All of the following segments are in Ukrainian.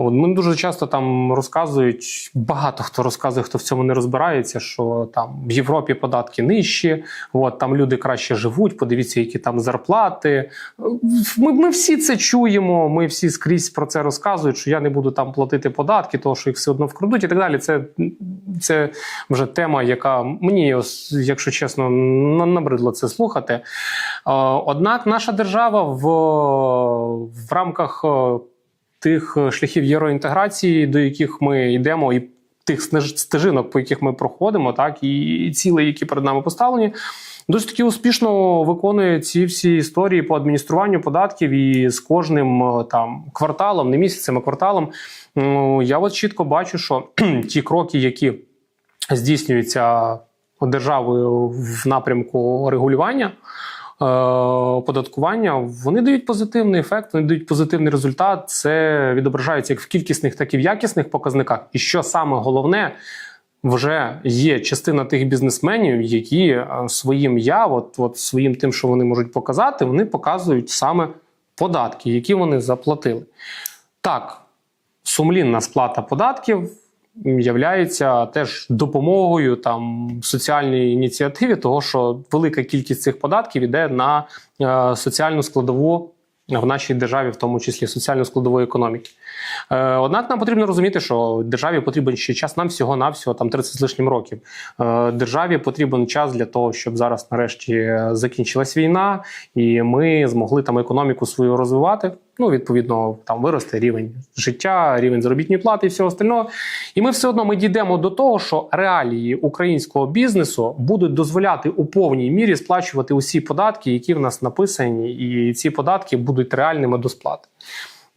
От, ми дуже часто там розказують, багато хто розказує, хто в цьому не розбирається, що там в Європі податки нижчі, от там люди краще живуть. Подивіться, які там зарплати. Ми, ми всі це чуємо. Ми всі скрізь про це розказують, що я не буду там платити податки, тому що їх все одно вкрадуть і так далі. Це, це вже тема, яка мені, якщо чесно, набридло це слухати. Е, Однак наша держава в, в рамках е, тих е, шляхів євроінтеграції, до яких ми йдемо, і тих стежинок, по яких ми проходимо, так і цілей, які перед нами поставлені. Досить таки успішно виконує ці всі історії по адмініструванню податків і з кожним е, там кварталом, не місяцем, а кварталом. ну, Я от чітко бачу, що ті кроки, які здійснюються державою в напрямку регулювання. Е, Податкування вони дають позитивний ефект, вони дають позитивний результат. Це відображається як в кількісних, так і в якісних показниках. І що саме головне, вже є частина тих бізнесменів, які е, своїм я, от, от своїм тим, що вони можуть показати, вони показують саме податки, які вони заплатили. Так, сумлінна сплата податків являється теж допомогою там соціальній ініціативі, того що велика кількість цих податків іде на е, соціальну складову в нашій державі, в тому числі соціальну складову економіки. Е, однак нам потрібно розуміти, що державі потрібен ще час нам всього навсього там 30 з лишнім років. Е, державі потрібен час для того, щоб зараз нарешті закінчилась війна, і ми змогли там економіку свою розвивати. Ну, відповідно, там виросте рівень життя, рівень заробітної плати і всього остального. І ми все одно ми дійдемо до того, що реалії українського бізнесу будуть дозволяти у повній мірі сплачувати усі податки, які в нас написані, і ці податки будуть реальними до сплати.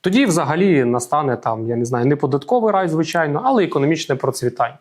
Тоді, взагалі, настане там, я не знаю, не податковий рай, звичайно, але економічне процвітання.